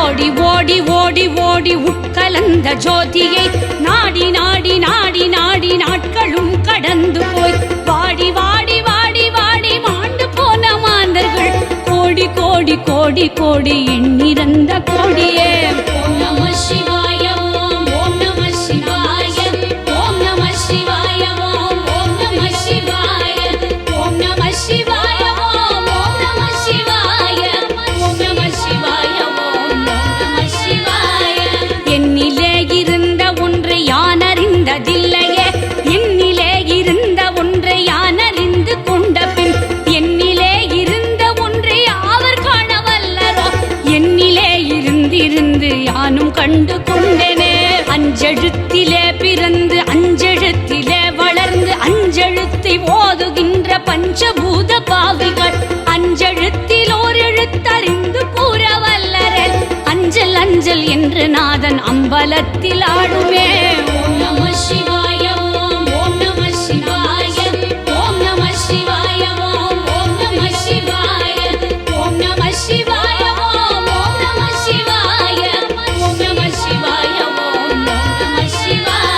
ஓடி ஓடி ஓடி ஓடி உட்கலந்த ஜோதியை. நாடி நாடி நாடி நாடி நாட்களும் கடந்து போய். வாடி வாடி வாடி வாடி மாண்டு போன மாந்தர்கள். கோடி கோடி கோடி கோடி எண்ணிறந்த கோடியே. நம சிவா. அறிந்ததில்லையே என்னிலே இருந்த ஒன்றை யான் அறிந்து கொண்ட பின் என்னிலே இருந்த ஒன்றை அவர் காணவல்லரோ. என்னிலே இருந்திருந்து யானும் கண்டு கொண்டேனே. அஞ்செழுத்திலே பிறந்து அஞ்செழுத்திலே வளர்ந்து அஞ்செழுத்தை ஓதுகின்ற பஞ்சபூத பாவிகள். அஞ்செழுத்தில் ஓர் எழுத்தறிந்து கூறவல்லரே. அஞ்சல் அஞ்சல் என்று நாதன் அம்பலத்தில் ஆடுமே. Namah Shivaya.